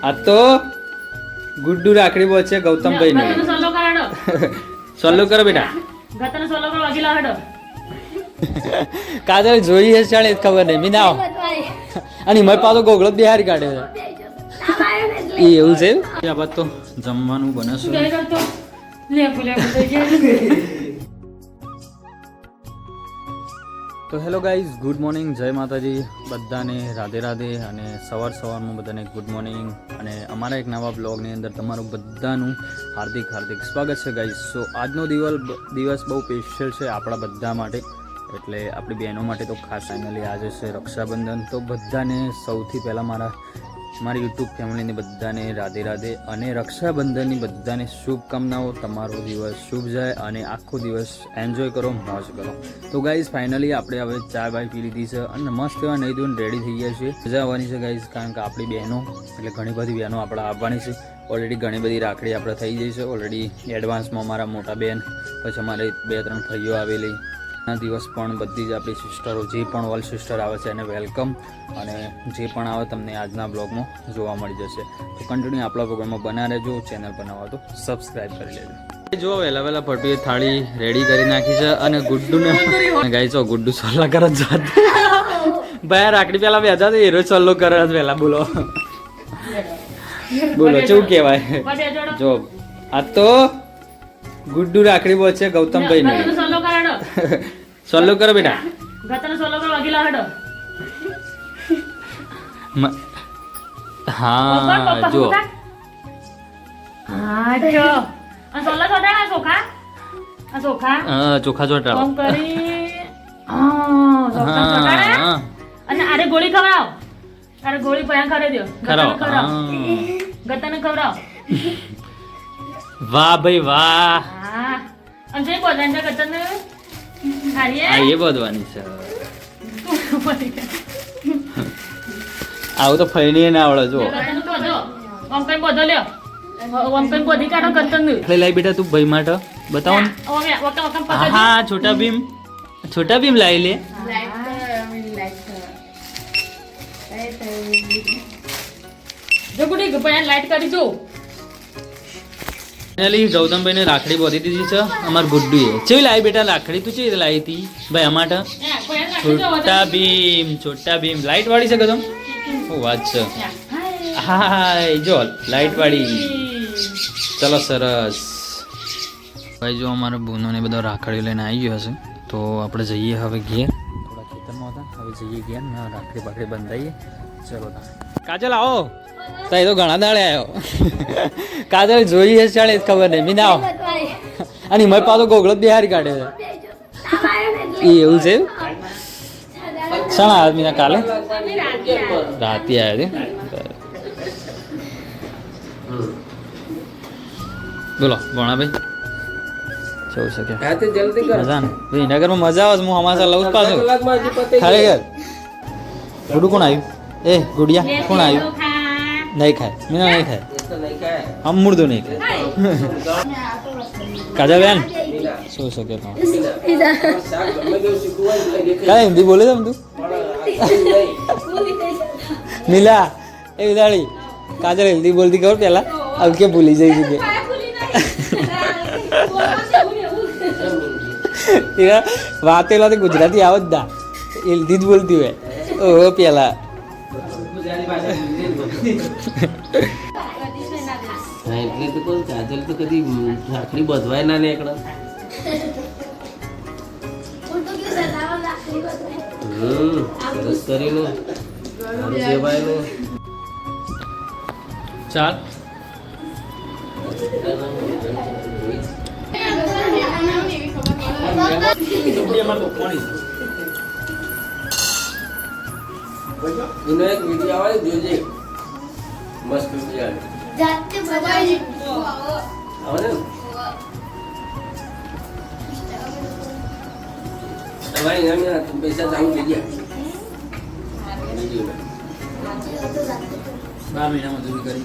આ તો ગુડ્ડુ રાખડી બોલ છે ગૌતમભાઈ ને ગતનો સોલો કરો બેટા કાજલ જોઈ હશે ચાલે ખબર નહીં મી ના અને મેં પાછો ગોગળો બિહારી કાઢ્યો છે એ એવું છે આ બાદ તો જમવાનું બને શું છે તો હેલો ગાઈઝ, ગુડ મોર્નિંગ. જય માતાજી. બધાને રાધે રાધે અને સવાર સવારમાં બધાને ગુડ મોર્નિંગ. અને અમારા એક નવા બ્લોગની અંદર તમારું બધાનું હાર્દિક હાર્દિક સ્વાગત છે ગાઈઝ. સો આજનો દિવસ દિવસ બહુ સ્પેશિયલ છે આપણા બધા માટે. એટલે આપણી બહેનો માટે તો ખાસ ફાઇનલી આજે છે રક્ષાબંધન. તો બધાને સૌથી પહેલાં મારા મારી યુટ્યુબ ફેમિલીને બધાને રાધે રાધે અને રક્ષાબંધનની બધાને શુભકામનાઓ. તમારો દિવસ શુભ જાય અને આખો દિવસ એન્જોય કરો, મોજ કરો. તો ગાઈઝ ફાઇનલી આપણે હવે ચા બાય પી લીધી છે અને મસ્ત એવા નહીં ધોઈને રેડી થઈ ગયા છીએ. મજા આવવાની છે ગાઈઝ કારણ કે આપણી બહેનો, એટલે ઘણી બધી બહેનો આપણે આવવાની છે. ઓલરેડી ઘણી બધી રાખડી આપણે થઈ જઈ છે. ઓલરેડી એડવાન્સમાં અમારા મોટા બેન, પછી અમારે બે ત્રણ ભાઈઓ આવેલી. દિવસ પણ બધી જ આપણી સિસ્ટરો, જે પણ ઓલ સિસ્ટર આવે છે એને વેલકમ અને જે પણ આવે તમને આજના બ્લોગમાં જોવા મળી જશે. તો કન્ટિન્યુ આપણા પ્રોગ્રામમાં બના રહેજો ચેનલ બનાવવા તો સબસ્ક્રાઈબ કરી લેજો. જો વહેલા વહેલા પટુએ થાળી રેડી કરી નાખી છે અને ગુડ્ડુને ગાઈ છો ગુડ્ડુ સોલ્લા કરે જ ભાઈ, રાખડી પેલા બે હજાર હીરો સોલ્લો કરે જ બોલો. બોલો શું કહેવાય? જો, આ તો ગુડ્ડુ રાખડી બોલ છે ગૌતમભાઈ ને ગતનો સોલો કાઢો સોલ્લો કરો બેટા. ગતને સોલ્વ કરો વાગી હડો. હા જો હા જો. આ સોલ્વ સોડા સોખા આ સોખા હા, ચોખા. ચોટાડો ઓમ કરી. હા સોખા સોટાડે અને આરે ગોળી ખવડાવ. આરે ગોળી પયા કરે દો ખરાવ ગતને ખવડાવ. ગતને ખવડાવ. વાહ ભાઈ વાહ. હા. અને જે બોલાન છે ગતને ખાઈએ? એ બધવાની છે આવું તો ફૈણી ના આવડે જો. લાઈ બેટા તું ભાઈ માટે. બતાવો ને. હા, છોટા ભીમ. છોટા ભીમ લાવી લે. જો ગુડી લાઈટ કરી જો. ફાઇનલી ગૌતમભાઈને રાખડી બોધી દીધી છે. અમાર ગુડ્ડુએ. ચેવી લાવી બેટા રાખડી તું ચેવી લાવી હતી? ભાઈ જો છોટા ભીમ છોટા ભીમ. લાઈટ વાળી છે ગૌતમ? શું વાત છે? હા જો લાઈટ વાળી. ચલો સરસ. ભાઈ જો અમારો બૂનોને બધો રાખડી લઈને આવી ગયો હશે તો આપણે જઈએ હવે ઘેર. થોડા ખેતરમાં હતા. હવે જઈએ ઘેર ને રાખડી બાકડી બંધાઈએ. ચલો કાજલ આવો. તાઈ તો ઘણા દાડે આવ્યો કાજલ જોઈ છે ચાલે ખબર નહીં. મીના અને મેં પાછો ગોગળો બિહારી કાઢે છે. એ એવું છે? શાણા આવ્યા મીના કાલે? રાતે આવ્યો છે બોલો ભણાભાઈ. જવું શકે રાતે જલ્દી કર. મજા ને? ભાઈ નગરમાં મજા આવે હું હમાસા લઉં પાછું. ખરેખર. ગુડુ કોણ આવ્યું? એ ગુડિયા કોણ આવ્યું? નહીં ખાય. મીના નહીં ખાય. આમ મૂળદો નહીં ખાય. કાજા બેન, શું શકે તો? શાક કાંઈ હિન્દી બોલે છે તું? મીલા એ વિદાળી કાજલ, હિન્દી બોલતી ખબર પેલા? હવે કે ભૂલી જઈ છે કે? એના વાત એલા ગુજરાતી આવે જ ના હિન્દી જ બોલતી હોય. ઓહો, પેલા. હા, એટલે તો કહું કાજલ તો કદી રાખડી બધવાય ના નીકળે હમ સરસ કરીને. સારું કહેવાય ને ચાલ. એનો એક વીડિયો આવે જોજે. મસ્ત ને તમારે પૈસા ચાલુ થઈ ગયા બાર મહિનામાં મજૂરી કરી.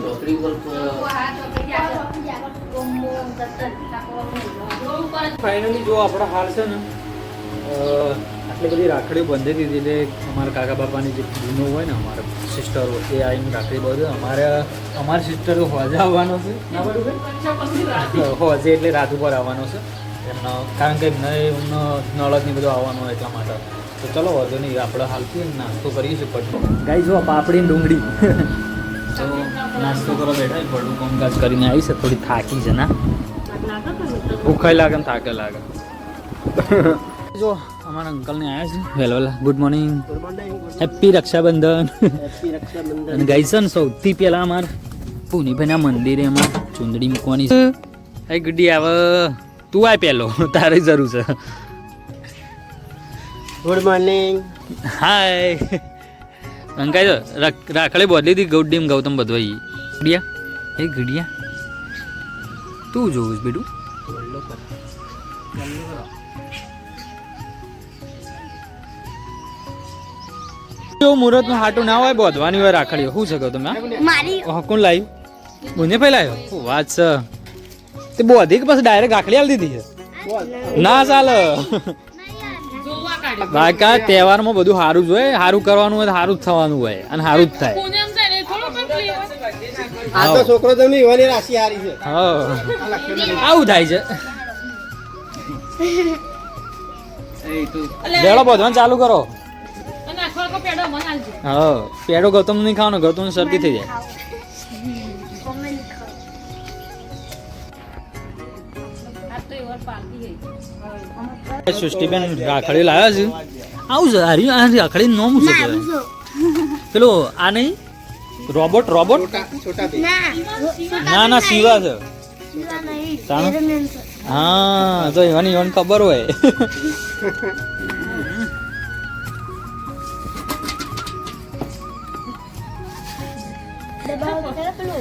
ચોકડી ફાઇનલી જો આપણો હાલ છે ને આટલી બધી રાખડીઓ બંધી દીધી એટલે અમારા કાકા બાપાની જે બહેનો હોય ને અમારા સિસ્ટરો એ આવીને રાખડી બધું. અમારે અમારા સિસ્ટરો હોજે આવવાનો છે. ના બરોબર હોજે એટલે રાત ઉપર આવવાનો છે. એમનો કારણ કે એમને એમનો નળદ ને બધું આવવાનું હોય એટલા માટે. તો ચલો વાંધો નહીં આપણે હાલથી નાસ્તો કરીએ છીએ પડતું ગાઈ જો પાપડી ડુંગળી. તો નાસ્તો કરવા બેઠા પડું કામકાજ કરીને આવી છે થોડી થાકી છે ના? ભૂખાઈ લાગે ને થાકે લાગે. જો અમારા અંકલને આવ્યા છે. વેલ વહેલા ગુડ મોર્નિંગ હેપી રક્ષાબંધન. અને ગઈ છે ને સૌથી પહેલા અમાર પુનીભાઈના મંદિરે એમાં ચુંદડી મૂકવાની છે. હે ગુડી આવ. તું આય પહેલો. તારે જરૂર છે. ગુડ મોર્નિંગ હાય અંકાઈ રાખડે બદલી હતી ગૌડીમ ગૌતમ બધવાઈ ગુડિયા હે ગુડિયા તું જોવું છું બેટું. જો મુહૂર્તનું હાટું ના હોય બોધવાની હોય રાખડીઓ શું છે કહો તમે મારી. કોણ લાવ્યું બુને લાવ્યો વાત છે? તે બોધી કે પછી ડાયરેક્ટ રાખડી આલી દીધી છે? ના ચાલે. બાકા તહેવારમાં બધું સારું જ હોય. સારું કરવાનું હોય તો સારું જ થવાનું હોય અને સારું જ થાય. ને. આ તો છોકરો તમને યુવાની રાશિ હારી છે. આવું થાય છે. લેડો બોધવાનું ચાલુ કરો. હા પેડો ગૌતમ નહીં ખાવાનો ગૌતમ શરદી થઈ જાય. સૃષ્ટિબેન રાખડી લાવ્યા છે? આવું છે હારી આ રાખડી નોમ છે. પેલો આ નહીં? Robot robot? ના ના શિવા છે. હા તો એવાની એવાની ખબર હોય.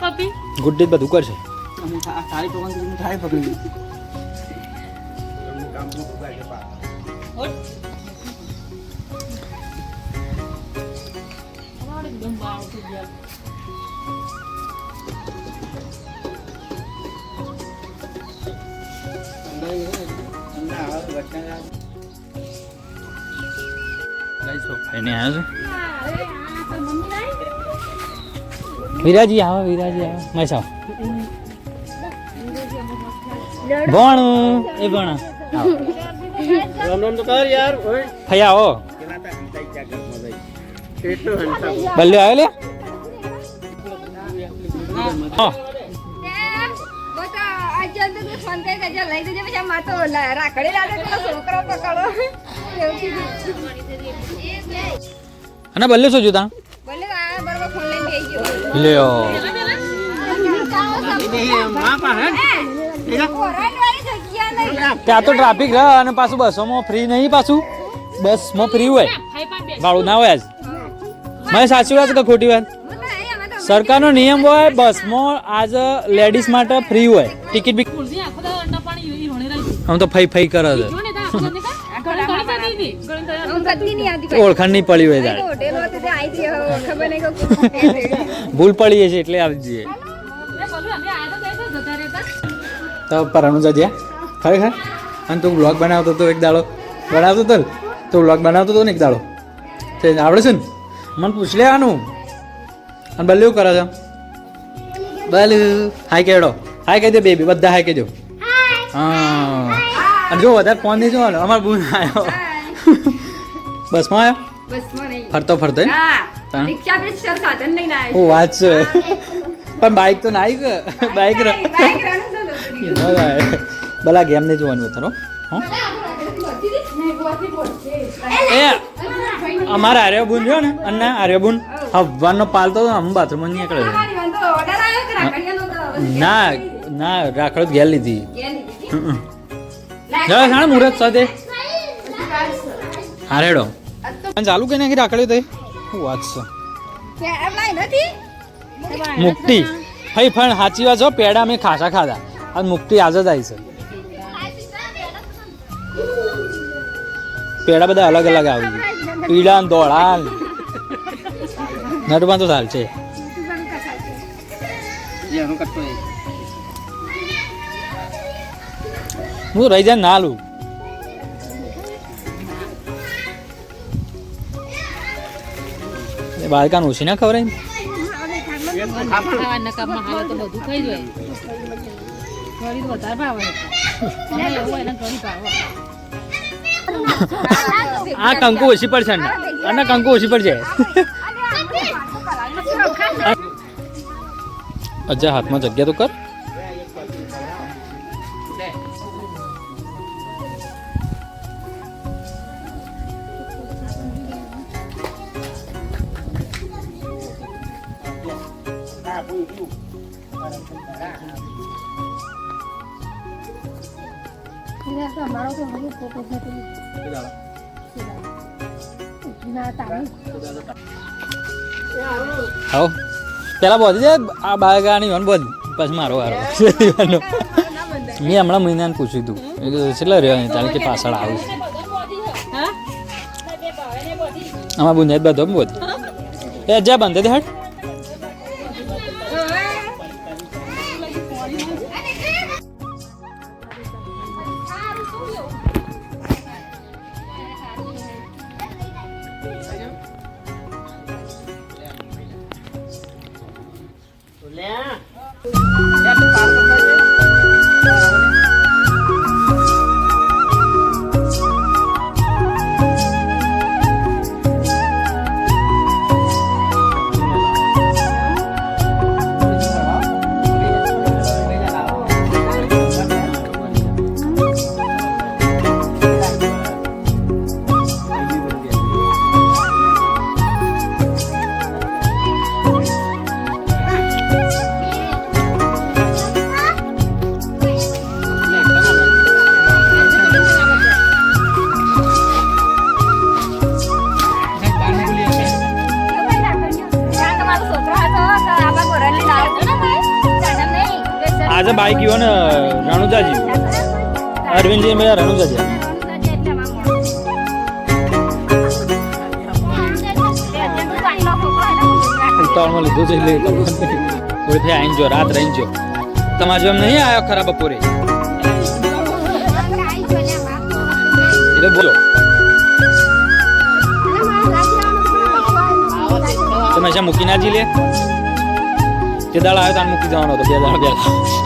બાટીશું પપ્પી ગુડ્ડી બધું કરશે. બાળ થઈ ગયા. એને આવ્યો છે. વિરાજી આવો વિરાજી આવો. મેં સાવ ભણું. એ ભણા. આવો. કેટલું હંતા બલ્લે આવ્યો લે? અને બલ્લુ શું જોતા? લ્યો. ત્યાં તો ટ્રાફિક રહે અને પાછું બસોમાં ફ્રી નહીં પાછું. બસમાં ફ્રી હોય. બેસ ભાડું ના હોય આજ. મને સાચી વાત કે ખોટી વાત? સરકારનો નિયમ હોય બસમાં આજ લેડીઝ માટે ફ્રી હોય. ટિકિટ બી આમ તો ફઈ ફઈ કરે છે. ઓળખાણ નહીં. પડી હોય ભૂલ પડી છે એટલે આવી જઈએ. એ બોલું અમે આ તો કઈ તો જતા રહેતા. તો પરણું જજ્યા ખરેખર? અને તું બ્લોગ બનાવતો હતો એક દાડો. બનાવતો હતો તું બ્લોગ બનાવતો હતો ને એક દાડો. તે આવડે છે ને? મને પૂછ લે આનું. અને બલ્લુ કરે છે? બલ્લુ હાય કેડો. હાય કહી દે બેબી બધા હાય કહી દો. હા. અને જો વધારે ફોન નહીં જોવાનો અમારે બુન આવ્યો બસમાં આવ્યો ફરતો ફરતો હું. વાત છે. પણ બાઈક તો નાઈ કે બાઈક ર આવ્યો બાઈક તો નહોતું. ભલા ગેમ નહીં જોવાનું તારો હો. એ અમારા આર્યબુન રહ્યો ને અને આર્યબુન. હવાનો પાલતો હતો આમ બાથરૂમ નીકળે ના ના રાખડો જ ઘેર લીધી. મુહૂર્ત સાથે. હા રેડો. અને ચાલુ કે નાખી રાખડ્યું તે શું વાત છે? એમ લાઈ નથી મુક્તિ. ભાઈ પણ સાચી વાત છો પેડા મેં ખાસા ખાધા. આ મુક્તિ આજ જ આવી છે. પેડા બધા અલગ અલગ આવી. છે પીળા ને ને. નટમાં તો ચાલ છે. હું રહી જાય ના એવું હોય ને ના? ખબર આ કંકુ ઓછી પડશે ને અને કંકુ ઓછી પડશે. અચ્છા હાથમાં જગ્યા તો કર. આવો. પેલા બોધી દે આ બાળકાની વન બોધ. પછી મારો વારો. મેં હમણાં મહિનાને પૂછ્યું હતું એ કીધું કેટલા રહ્યો અહીં? તારે કે પાછળ આવું છું. આમાં બુંજાત બધો બોધ એ જ્યાં બંધ હટ નથી. થયા આઈને જો, રાત રહીને જો. તમારે જેમ નહીં આવ્યો ખરા બપોરે? એટલે બોલો. તમે જ્યાં મૂકી ના જી લે? તે દાડા આવ્યો ત્યાં મૂકી જવાનો હતો, બે દાડા, બે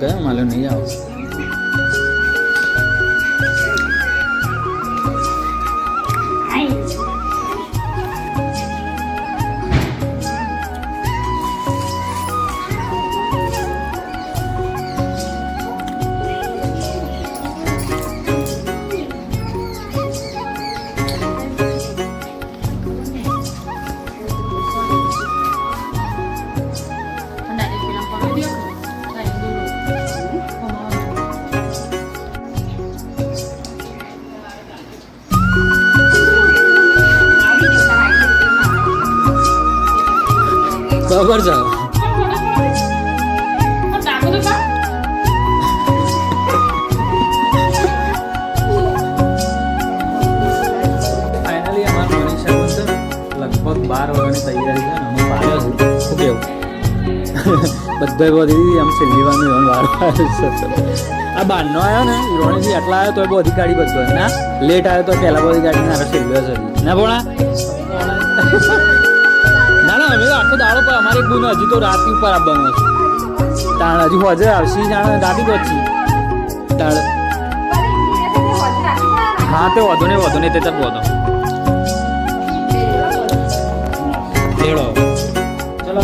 માલે ના કાકા માલે ને લગભગ બાર વાગ્યાની તૈયારી છે ને અમે પાડ્યો છે. શું કેવું બધા બધી આમ છેલ્લી વાર વાર આ બારનો આવ્યો ને ઈરોણીથી આટલા આવ્યો તો બધી ગાડી બધો ના લેટ આવ્યો તો પહેલા બધી ગાડી ના છેલ્લો છે. ના ભોણા? અમે આખો દાડો પર અમારે ગુનો હજી તો રાતી ઉપર આવવાનો છે. તાણ હજુ હજે આવશે જાણે રાતી પછી. તાણ હા, તે વધુ નહીં વધુ નહીં, તે તક વધુ લેડો ચલો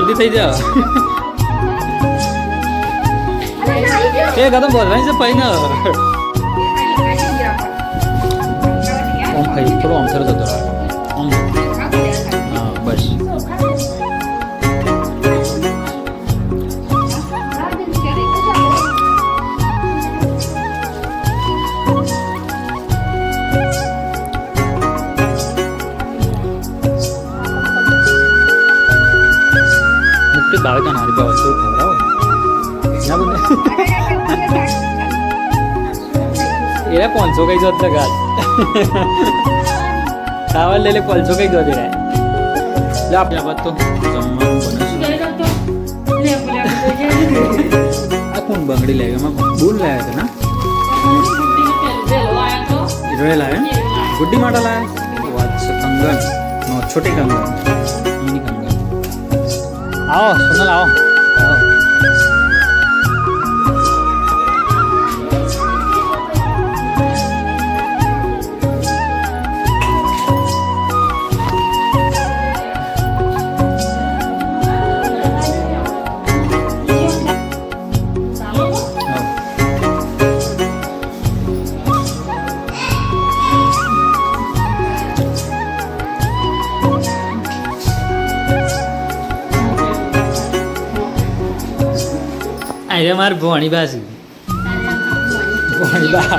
શરદી થઈ જા. એ ગૌતમ બોલવાની છે પૈન આમ ખાઈ થોડો આમ થરો જતો બાળક ના રીતે વસ્તુ ખવડાવો? ના? બંને એ પાંચસો કઈ જોત ગાત ખાવા લઈ લે પાંચસો કઈ જોત રે લે આપણે બાબત તો લે. આ કોણ બંગડી લાવી એમાં બૂલ લાયા છે ના? ગુડ્ડી માટે લાયા વાત છે કંગન. છોટી કંગન. આવો સોનલ આવો આવો અરે માર ભોણી બાસી ભોણી બા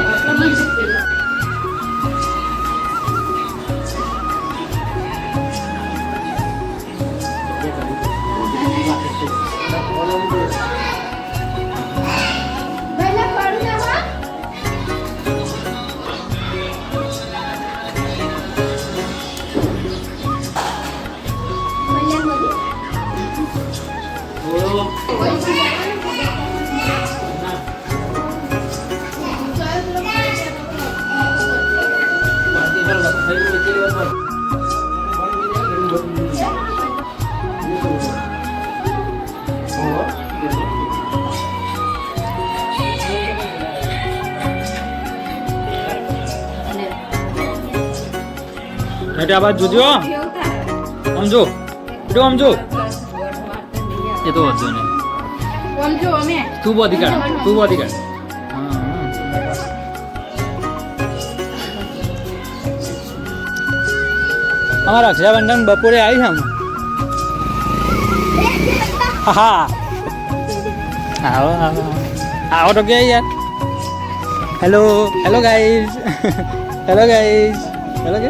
Thank you. આ બાજુ જોજો આમ જો બેટો આમ જો એ તો વાંધો નહીં. તું બોધી કાઢ તું બોધી કાઢ. અમારા રક્ષાબંધન બપોરે આવી છે હા આવો આવો આવો. તો કે યાર? Hello hello guys hello guys hello કે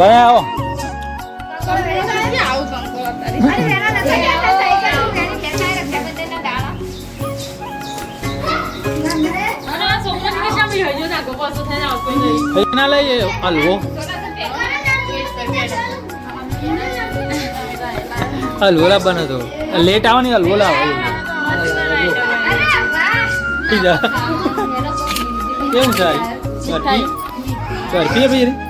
ભાઈ, આવો. ના લઈએ હલવો હલવો લાવવાનો હતો લેટ આવો ને હલવો લાવો કેવું થાય? કરતી બરફી ભાઈ?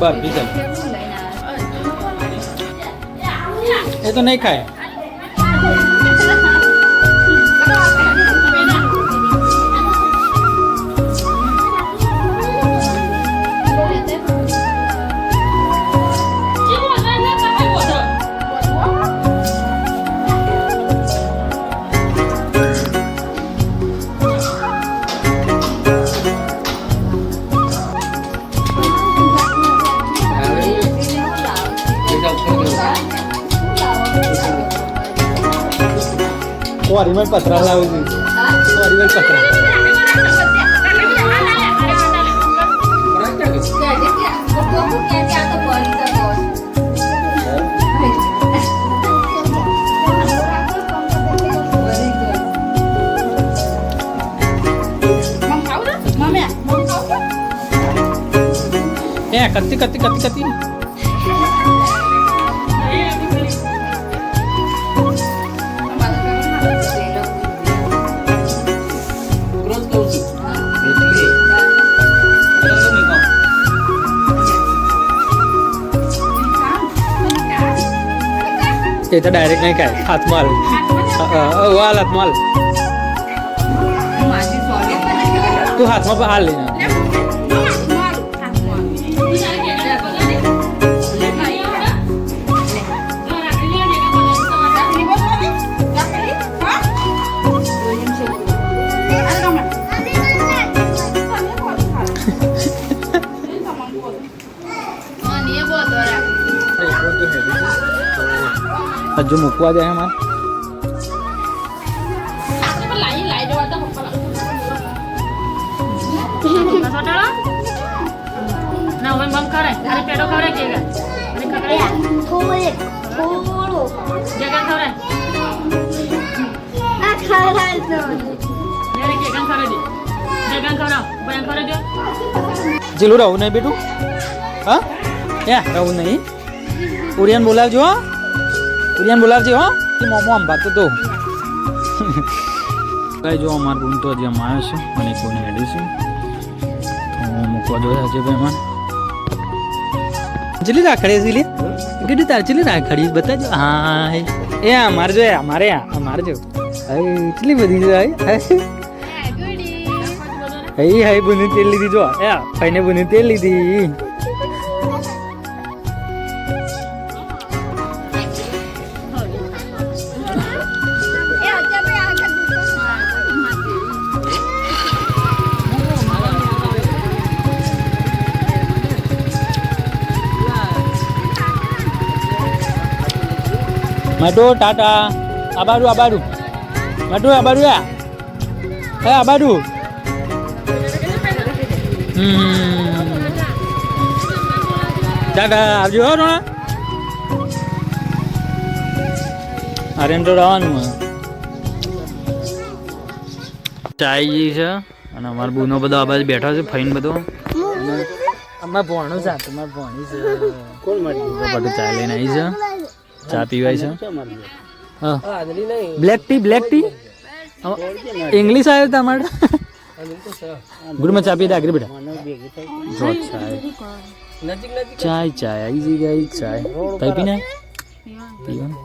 ચાર બીજા. એ તો નહીં ખાય. Kuariman para atrás, Laudi. Kuariman para atrás. Eh, kati, kati, kati, kati. એ તો ડાયરેક્ટ નહીં ખાય હાથમાં હાલ तू હાથમાં હાલ તું ખવડાય મૂકવા જાય દે જીલું રહું નહીં બેટું? હા? ક્યાં? રહું નહીં. ઉરિયાન બોલાવજો, હો? ઉરિયાન બોલાવજો હો. કે મોમો આમ ભાત તો કઈ જો અમાર ગુણ તો હજી આવ્યો છે અને કોને હેડીશું છે. તો મૂકવા જોઈએ હજી ભાઈ મને ચલી રાખડી છે લે કીધું તાર ચલી રાખડી બતાજો. હા એ અમારે મારજો અમારે અમારે જો. એટલી બધી છે હઈ હાય બુની તેલ લીધી જો. એ ભાઈને બુની તેલ લીધી. માટો ટાટા. આબારું આબારું માટો આબારું યા હે આબારું ટાટા આવજો હો રોણા. અરે એમ તો રહેવાનું હે ચાઈ છે. અને અમારા બુનો બધો આ બાજુ બેઠો છે ફઈન બધો. અમાર ભણું છે તમાર ભણી છે. કોણ મળી બધું ચાલે નહીં આવી છે. ચા પીવાય છે? હા. Black tea black tea English આવ્યો તમારે ગુડમાં ચા પી દે આગળ બેટા. ચાય. નજીક નજીક. ચાય ચાય આવી જઈ ગઈ ચાય. તઈ પીને પીવાનું?